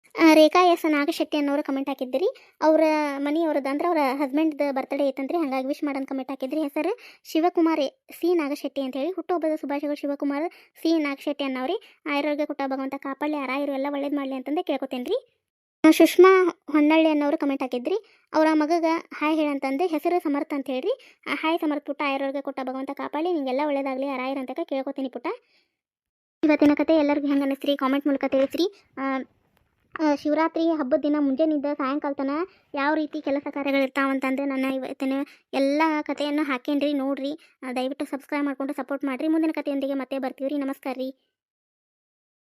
[SPEAKER 1] ಆ, ರೇಖಾ ಎಸ್ ನಾಗಶೆಟ್ಟಿ ಅನ್ನೋರು ಕಮೆಂಟ್ ಹಾಕಿದ್ರಿ ಅವರ ಮನೆಯವ್ರದ್ದು ಅಂದ್ರೆ ಅವರ ಹಸ್ಬೆಂಡ್ದು ಬರ್ತ್ಡೇ ಐತಂತ್ರಿ. ಹಾಗಾಗಿ ವಿಶ್ ಮಾಡೋಣ ಕಮೆಂಟ್ ಹಾಕಿದ್ರಿ. ಹೆಸರು ಶಿವಕುಮಾರ್ ಸಿ ನಾಗಶೆಟ್ಟಿ ಅಂತ ಹೇಳಿ. ಹುಟ್ಟುಹಬ್ಬದ ಶುಭಾಶಯಗಳು ಶಿವಕುಮಾರ್, ಸಿ ನಾಗಶೆಟ್ಟಿ ಅನ್ನೋರಿ ಆಯುರ್ವೇದ ಕೊಟ್ಟ ಭಗವಂತ ಕಾಪಾಡಲಿ ಇರು ಎಲ್ಲ ಒಳ್ಳೇದು ಮಾಡಲಿ ಅಂತಂದು ಕೇಳ್ಕೊತೇನೆ ರೀ ಸುಷ್ಮಾ ಹೊನ್ನಳ್ಳಿ ಅನ್ನೋರು ಕಮೆಂಟ್ ಹಾಕಿದ್ರಿ. ಅವರ ಮಗಗ ಹಾಯ್ ಹೇಳಂತಂದು ಹೆಸರು ಸಮರ್ಥ ಅಂತ ಹೇಳ್ರಿ. ಹಾಯ್ ಸಮರ್ಥ ಪುಟ್ಟ, ಆಯುರ್ವೇದ ಕೊಟ್ಟ ಭಗವಂತ ಕಾಪಾಡಿ ನಿಮಗೆಲ್ಲ ಒಳ್ಳೇದಾಗಲಿ, ಆರಾಯರ್ ಅಂತ ಕೇಳ್ಕೊತೀನಿ ಪುಟ್ಟ. ಇವತ್ತಿನ ಕತೆ ಎಲ್ಲರಿಗೂ ಹೆಂಗೆ ಅನ್ನಿಸ್ರಿ ಕಾಮೆಂಟ್ ಮೂಲಕ ತಿಳಿಸ್ರಿ. ಶಿವರಾತ್ರಿ ಹಬ್ಬದ ದಿನ ಮುಂಜಾನಿಂದ ಸಾಯಂಕಾಲ ತನ ಯಾವ ರೀತಿ ಕೆಲಸ ಕಾರ್ಯಗಳಿರ್ತಾವಂತಂದರೆ ನನ್ನ ಇವತ್ತಿನ ಎಲ್ಲ ಕಥೆಯನ್ನು ಹಾಕೇನ್ರಿ, ನೋಡಿರಿ. ದಯವಿಟ್ಟು ಸಬ್ಸ್ಕ್ರೈಬ್ ಮಾಡ್ಕೊಂಡು ಸಪೋರ್ಟ್ ಮಾಡಿರಿ. ಮುಂದಿನ ಕಥೆಯೊಂದಿಗೆ ಮತ್ತೆ ಬರ್ತೀವಿ ರೀ ನಮಸ್ಕಾರ ರೀ